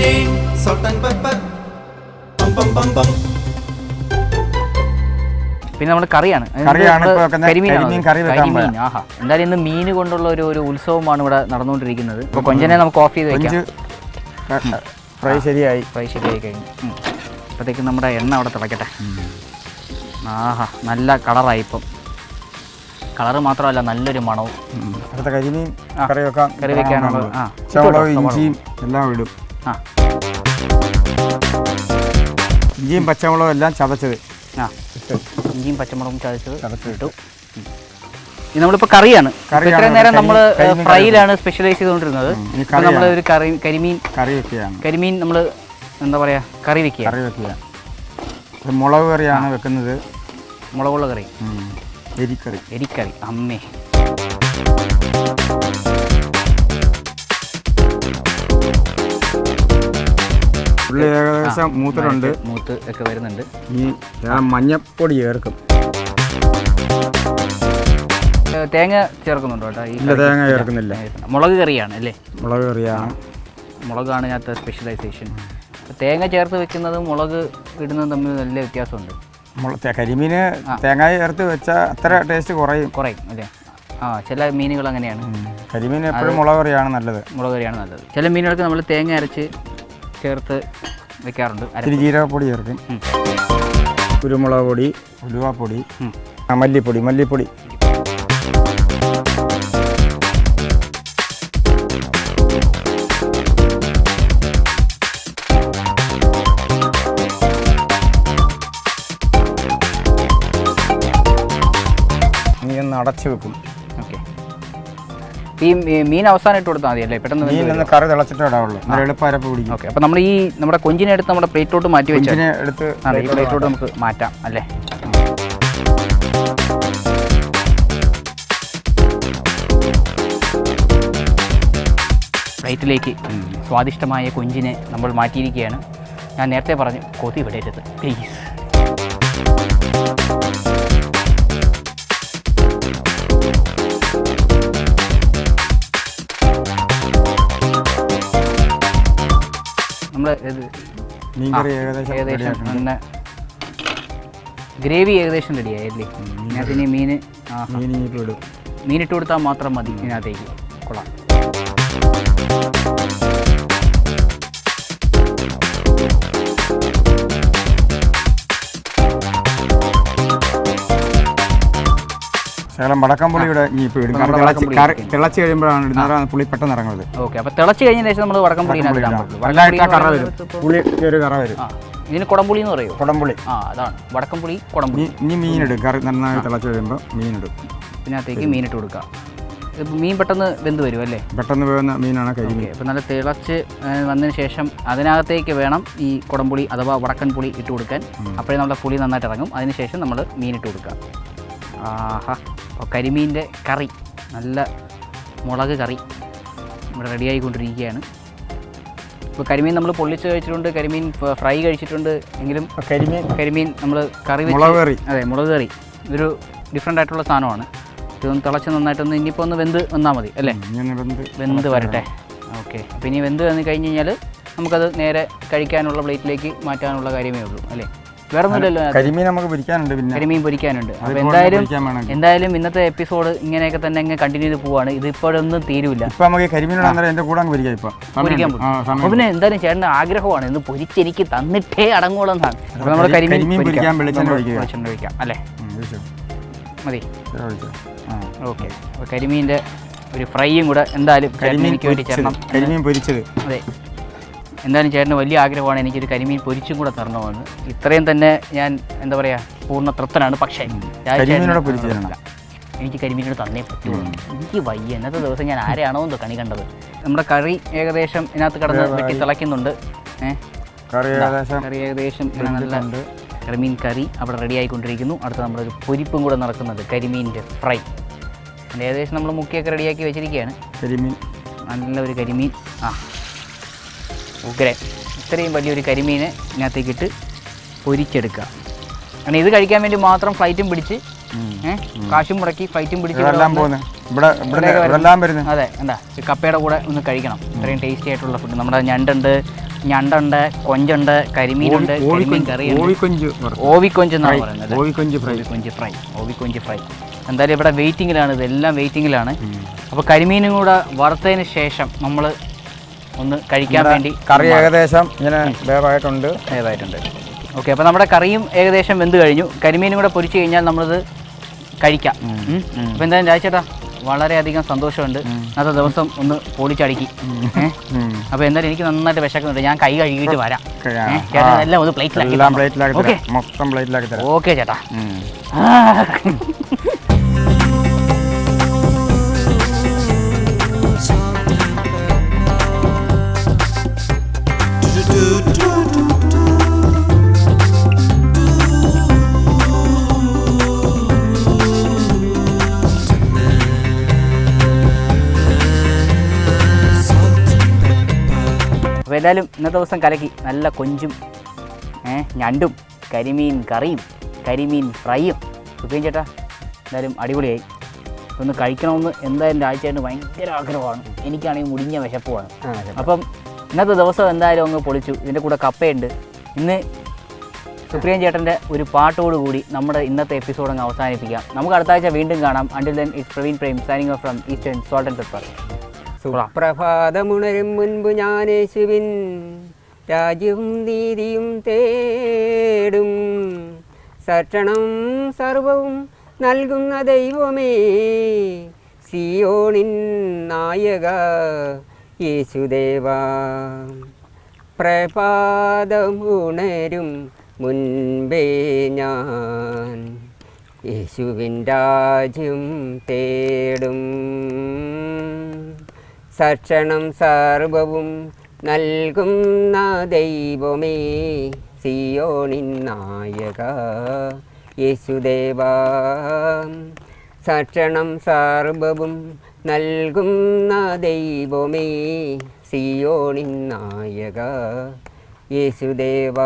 Jane, salt and pepper. Bum bum bum bum. പിന്നെ നമ്മുടെ കറിയാണ്. കറിയാണ് ഇപ്പോ വെക്കുന്നത്. കരിമീനാണോ കരിമീൻ കറി വെക്കാൻ കരിമീൻ ആഹാ. എന്തായാലും ഇന്ന് മീൻ കൊണ്ടുള്ള ഒരു ഒരു ഉത്സവമാണ് ഇവിടെ നടന്നുകൊണ്ടിരിക്കുന്നത്. ഇപ്പൊ കൊഞ്ചനെ നമുക്ക് ഓഫ് ചെയ്ത് കൊഞ്ച് വെക്കാം ഫ്രൈ ശരിയായി. ഫ്രൈ ശരിയായി കഴിഞ്ഞു. ഉം. അപ്പോഴത്തേക്കും നമ്മുടെ എണ്ണ അവിടെ തിളക്കട്ടെ. ആഹാ നല്ല കളറായി ഇപ്പം. കളറ് മാത്രമല്ല നല്ലൊരു മണവും. അടുത്ത കരിമീൻ കറി വെക്കാൻ കറി വെക്കാനുള്ള ആ ചവളവും ഇഞ്ചിയും എല്ലാം ഇടും. ആ. ഇഞ്ചിയും പച്ചമുളകും എല്ലാം ചതച്ചത്. ആ. ഇഞ്ചിയും പച്ചമുളകും ചതച്ചത് ചതച്ചിട്ടു ഇട്ടു. ഉം. ഇത് നമ്മളിപ്പോൾ കറിയാണ്. ഇത്രയും നേരം നമ്മൾ ഫ്രൈയിലാണ് സ്പെഷ്യലൈസ് ചെയ്തുകൊണ്ടിരുന്നത്. നമ്മൾ ഒരു കറി കരിമീൻ കറി വെക്കുകയാണ്. കരിമീൻ നമ്മൾ എന്താ പറയുക കറി വെക്കുക കറി വെക്കുക മുളക് കറിയാണ് വെക്കുന്നത്. മുളകുള്ള കറി. എരിക്കറി. എരിക്കറി. അമ്മേ. ഉള്ളി ഏകദേശം മൂത്തിട്ടുണ്ട്. മൂത്ത് ഒക്കെ വരുന്നുണ്ട്. ഈ ഞാൻ മഞ്ഞപ്പൊടി ചേർക്കും. തേങ്ങ ചേർക്കുന്നുണ്ടോ കേട്ടോ ഇല്ല തേങ്ങ ചേർക്കുന്നില്ല. മുളക് കറിയാണ് അല്ലേ? മുളക് കറിയാണ്. മുളകാണ് ഇതിനകത്ത് സ്പെഷ്യലൈസേഷൻ തേങ്ങ ചേർത്ത് വെക്കുന്നതും മുളക് ഇടുന്നതും തമ്മിൽ നല്ല വ്യത്യാസമുണ്ട്. കരിമീന് തേങ്ങ ചേർത്ത് വെച്ചാൽ അത്ര ടേസ്റ്റ് കുറയും. കുറയും അല്ലേ? ആ ചില മീനുകൾ അങ്ങനെയാണ്. കരിമീൻ എപ്പോഴും മുളക് കറിയാണ് നല്ലത്. മുളക് കറിയാണ് നല്ലത്. ചില മീനുകൾക്ക് നമ്മൾ തേങ്ങ അരച്ച് ചേർത്ത് വെക്കാറുണ്ട്. ഇത്തിരി ജീരകപ്പൊടി ചേർക്കും. കുരുമുളക് പൊടി ഉലുവാപ്പൊടി ആ, മല്ലിപ്പൊടി മല്ലിപ്പൊടി. നീ ഒന്ന് അടച്ചു വെക്കും. ഈ മീൻ അവസാനം ഇട്ട് കൊടുത്താൽ മതി അല്ലേ പെട്ടെന്ന് മീൻ ഒന്ന് കറി തിളച്ചിട്ടേ ഇടാവുള്ളൂ നല്ല പിടിക്കും. ഓക്കെ. അപ്പോൾ നമ്മൾ ഈ നമ്മുടെ കൊഞ്ചിനെ എടുത്ത് നമ്മുടെ പ്ലേറ്റോട്ട് മാറ്റി വെച്ചാൽ എടുത്ത് ഈ പ്ലേറ്റോട്ട് നമുക്ക് മാറ്റാം. അല്ലേ? പ്ലേറ്റിലേക്ക് സ്വാദിഷ്ടമായ കൊഞ്ചിനെ നമ്മൾ മാറ്റിയിരിക്കുകയാണ്. ഞാൻ നേരത്തെ പറഞ്ഞു കൊതി വിടരുത് പ്ലീസ് നമ്മൾ ഇത് മീൻ ഏകദേശം ഗ്രേവി ഏകദേശം റെഡിയായി അല്ലേ? ഇതിനകത്ത് ഇനി മീൻ മീനിട്ട് കൊടുത്താൽ മാത്രം മതി ഇതിനകത്തേക്ക് കൊള്ളാം. ശകലം വടക്കംപുളിയുടെ പുള്ളിയുടെ ഇടും തിളച്ച് വടക്കംപുളി കറി തിളച്ച് കഴിയുമ്പോഴാണ് ഇടുന്നത് പുളി പെട്ടെന്ന് ഇറങ്ങുന്നത്. ഓക്കെ അപ്പോൾ തിളച്ച് കഴിഞ്ഞ ശേഷം നമ്മൾ വടക്കം പുളി ഇതിനകത്ത് ഇടാൻ പറ്റുള്ളൂ വടക്കം പുളി നല്ലതായിട്ട് ആ കറ എന്ന് വരും. പറയുന്നത് പുളി ഒരു കറ വരും. ആ ഇതിന് കുടംപുളി എന്ന് പറയുമോ കുടംപുളി ആ അതാണ്. വടക്കം പുളി കുടംപുളി ഇനി ഇനി കറി നന്നായി തിളച്ച് കഴിയുമ്പോൾ മീനെടുക്കും ഇതിനകത്തേക്ക് മീൻ ഇട്ട് കൊടുക്കുക ഇത് മീൻ പെട്ടെന്ന് വെന്ത് വരും അല്ലേ? പെട്ടെന്ന് വേണ്ട മീനാണ് കരിമീൻ ഓക്കെ അപ്പോൾ നല്ല തിളച്ച് ഏ, വന്നതിന് ശേഷം അതിനകത്തേക്ക് വേണം ഈ കുടംപുളി അഥവാ വടക്കൻ പുളി ഇട്ട് കൊടുക്കാൻ. അപ്പോഴേ നമ്മുടെ പുളി നന്നായിട്ട് ഇറങ്ങും. അതിന് ശേഷം നമ്മൾ മീൻ ഇട്ട് കൊടുക്കുക ആഹാ. കരിമീന്റെ കറി നല്ല മുളക് കറി ഇവിടെ റെഡി ആയിക്കൊണ്ടിരിക്കുകയാണ്. ഇപ്പോൾ കരിമീൻ നമ്മൾ പൊള്ളിച്ച് കഴിച്ചിട്ടുണ്ട് കരിമീൻ ഫ്രൈ കഴിച്ചിട്ടുണ്ട് എങ്കിലും കരിമീൻ കരിമീൻ നമ്മൾ കറി മുളക് കറി. അതെ മുളക് കറി. ഇതൊരു ഡിഫറെന്റ് ആയിട്ടുള്ള സാധനമാണ്. ഇതൊന്ന് തിളച്ച് നന്നായിട്ടൊന്ന് ഇനിയിപ്പോൾ ഒന്ന് വെന്ത് വന്നാൽ മതി അല്ലേ? വെന്ത് വരട്ടെ. ഓക്കെ. അപ്പോൾ ഇനി വെന്ത് വന്ന് കഴിഞ്ഞ് കഴിഞ്ഞാൽ നമുക്കത് നേരെ കഴിക്കാനുള്ള പ്ലേറ്റിലേക്ക് മാറ്റാനുള്ള കാര്യമേ ഉള്ളൂ അല്ലേ? വേറെ ഒന്നുമില്ലല്ലോ കരിമീൻ നമുക്ക് പിരിക്കാനുണ്ട് പിന്നെ. കരിമീൻ പൊരിക്കാനുണ്ട്. അപ്പോൾ എന്തായാലും എന്തായാലും ഇന്നത്തെ എപ്പിസോഡ് ഇങ്ങനെയൊക്കെ തന്നെ അങ്ങ് കണ്ടിന്യൂ ചെയ്ത് പോവാണ്. ഇത് ഇപ്പോഴൊന്നും തീരൂല. ഇപ്പൊ നമുക്ക് കരിമീനോട് അന്നേരം കൂടെ അങ്ങ് പൊരിക്കാം ഇപ്പൊ. പൊരിക്കാൻ അപ്പോൾ പിന്നെ എന്തായാലും ചേട്ടന്റെ ആഗ്രഹമാണ് ഇന്ന് പൊരിച്ചെനിക്ക് തന്നിട്ടേ അടങ്ങുള്ളതാണ് അപ്പോൾ നമ്മൾ കരിമീൻ പൊരിക്കാൻ പൊരിക്കാം. വെളിച്ചെണ്ണ ഒഴിക്കാം അല്ലേ? മതി. ഓക്കെ. കരിമീന്റെ ഒരു ഫ്രൈയും കൂടെ എന്തായാലും കരിമീൻ കരിമീൻ പൊരിച്ചത്. അതെ. എന്തായാലും ചേട്ടന് വലിയ ആഗ്രഹമാണ് എനിക്കൊരു കരിമീൻ പൊരിച്ചും കൂടെ തരണമെന്ന്. ഇത്രയും തന്നെ ഞാൻ എന്താ പറയുക പൂർണ തൃപ്തനാണ്. പക്ഷേ. എനിക്ക് കരിമീനോട് തന്നേ പറ്റുള്ളൂ. എനിക്ക് വയ്യ. ഇന്നത്തെ ദിവസം ഞാൻ ആരെയാണോ എന്തോ കണി കണ്ടത്. നമ്മുടെ കറി ഏകദേശം ഇതിനകത്ത് കടന്ന് വെട്ടി തിളയ്ക്കുന്നുണ്ട്. കറി ഏകദേശം കറി ഏകദേശം ഇങ്ങനെ നല്ല കരിമീൻ കറി അവിടെ റെഡി ആയിക്കൊണ്ടിരിക്കുന്നു. അടുത്ത നമ്മുടെ ഒരു പൊരിപ്പും കൂടെ നടക്കുന്നത് കരിമീന്റെ ഫ്രൈ. ഏകദേശം നമ്മൾ മുക്കിയൊക്കെ റെഡിയാക്കി വെച്ചിരിക്കുകയാണ്. കരിമീൻ. നല്ലൊരു കരിമീൻ. ആ ഉഗ്രൻ. ഇത്രയും വലിയൊരു കരിമീനെ ഇതിനകത്തേക്ക് ഇട്ട് പൊരിച്ചെടുക്കുക. കാരണം ഇത് കഴിക്കാൻ വേണ്ടി മാത്രം ഫ്ലൈറ്റും പിടിച്ച് കാശും മുടക്കി ഫ്ലൈറ്റും പിടിച്ച്. അതെ എന്താ കപ്പയുടെ കൂടെ ഒന്ന് കഴിക്കണം. ഇത്രയും ടേസ്റ്റി ആയിട്ടുള്ള ഫുഡ് നമ്മുടെ ഞണ്ടുണ്ട് ഞണ്ടുണ്ട് കൊഞ്ചുണ്ട് കരിമീനുണ്ട് കരിമീൻ കറിയുണ്ട്. ഓവിക്കൊഞ്ച് എന്നാണ് പറയുന്നത്. ഓവിക്കൊഞ്ച് ഫ്രൈ. ഓവിക്കൊഞ്ച് ഫ്രൈ ഓവിക്കൊഞ്ച് ഫ്രൈ. എന്തായാലും ഇവിടെ വെയിറ്റിങ്ങിലാണ് ഇതെല്ലാം വെയിറ്റിങ്ങിലാണ് അപ്പോൾ കരിമീനും കൂടെ വറുത്തതിന് ശേഷം നമ്മൾ ഒന്ന് കഴിക്കാൻ വേണ്ടി കറി ഏകദേശം ഇങ്ങനെ വേവായിട്ടുണ്ട്. വേവായിട്ടുണ്ട്. ഓക്കെ അപ്പോൾ നമ്മുടെ കറിയും ഏകദേശം വെന്ത് കഴിഞ്ഞു. കരിമീനും കൂടെ പൊരിച്ചു കഴിഞ്ഞാൽ നമ്മളിത് കഴിക്കാം. അപ്പോൾ എന്തായാലും രാജേട്ടാ വളരെയധികം സന്തോഷമുണ്ട്. അന്നത്തെ ദിവസം ഒന്ന് പൊളിച്ചടുക്കി. അപ്പോൾ എന്തായാലും എനിക്ക് നന്നായിട്ട് വിശക്കുന്നുണ്ട്. ഞാൻ കൈ കഴുകിയിട്ട് വരാം. ചേട്ടൻ എല്ലാം ഒന്ന് പ്ലേറ്റിലാക്കി പ്ലേറ്റിലാക്കി ഓക്കെ. തരാം മൊത്തം പ്ലേറ്റിലാക്കി തരാം. ഓക്കെ ചേട്ടാ. എന്തായാലും ഇന്നത്തെ ദിവസം കലക്കി. നല്ല കൊഞ്ചും ഞണ്ടും കരിമീൻ കറിയും കരിമീൻ ഫ്രൈയും സുഖയും ചേട്ടാ എന്തായാലും അടിപൊളിയായി. ഒന്ന് കഴിക്കണമെന്ന് എന്തായാലും രാഴ്ചയായിട്ട് ഭയങ്കര ആഗ്രഹമാണ്. എനിക്കാണെങ്കിൽ മുടിഞ്ഞ വിശപ്പുമാണ്. അപ്പം ഇന്നത്തെ ദിവസം എന്തായാലും അങ്ങ് പൊളിച്ചു. ഇതിന്റെ കൂടെ കപ്പയുണ്ട്. ഇന്ന് സുപ്രിയൻ ചേട്ടന്റെ ഒരു പാട്ടോട് കൂടി നമ്മുടെ ഇന്നത്തെ എപ്പിസോഡ് അങ്ങ് അവസാനിപ്പിക്കാം. നമുക്ക് അടുത്ത ആഴ്ച വീണ്ടും കാണാം. Until then it's Praveen Prem signing off from eastern salt and pepper സുപ്രഭാതമുണരും മുൻപ് ഞാൻ യേശുവിൻ രാജ്യവും നീതിയും തേടും. സക്ഷണം സർവവും നൽകുന്ന ദൈവമേ സിയോണിൻ നായക യേശുദേവ. പ്രഭാതമുണരും മുൻപേ ഞാൻ യേശുവിൻ രാജ്യം തേടും. സക്ഷണം സർവവും നൽകുന്ന ദൈവമേ സിയോണിൻ നായക യേശുദേവ. സക്ഷണം സർവവും നൽകുന്ന ദൈവമേ സിയോണിൻ നായക യേശുദേവ.